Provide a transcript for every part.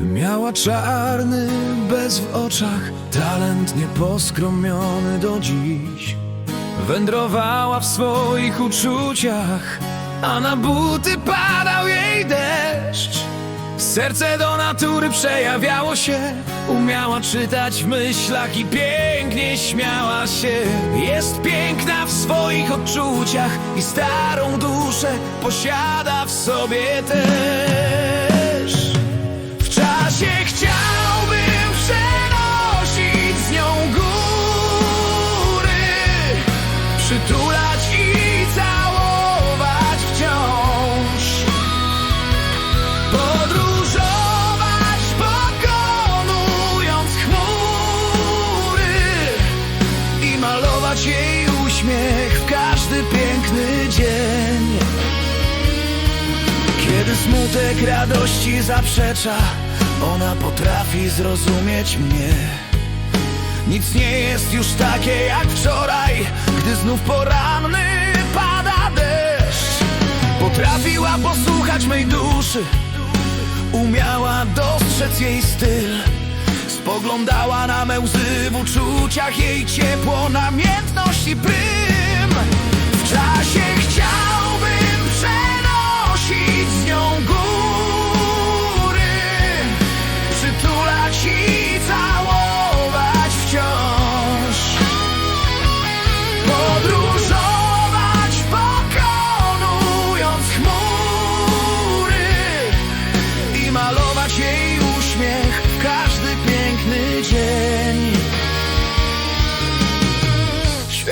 Miała czarny bez w oczach, talent nieposkromiony do dziś. Wędrowała w swoich uczuciach, a na buty padał jej deszcz. Serce do natury przejawiało się, umiała czytać w myślach i pięknie śmiała się. Jest piękna w swoich odczuciach i starą duszę posiada w sobie też. Malować jej uśmiech w każdy piękny dzień. Kiedy smutek radości zaprzecza, ona potrafi zrozumieć mnie. Nic nie jest już takie jak wczoraj, gdy znów poranny pada deszcz. Potrafiła posłuchać mej duszy, umiała dostrzec jej styl. Spoglądała na me łzy w uczuciach, jej ciepło, namiętność W czasie chciałbym przenosić z nią góry, przytulać i całować wciąż. Podróżować pokonując chmury i malować jej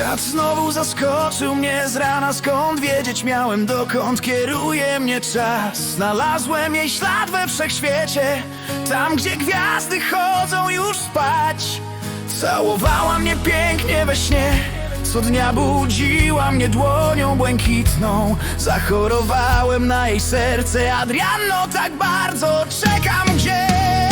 Świat znowu zaskoczył mnie z rana, skąd wiedzieć miałem, dokąd kieruje mnie czas. Znalazłem jej ślad we wszechświecie, tam gdzie gwiazdy chodzą już spać. Całowała mnie pięknie we śnie, co dnia budziła mnie dłonią błękitną. Zachorowałem na jej serce, Adrianno, tak bardzo czekam gdzieś.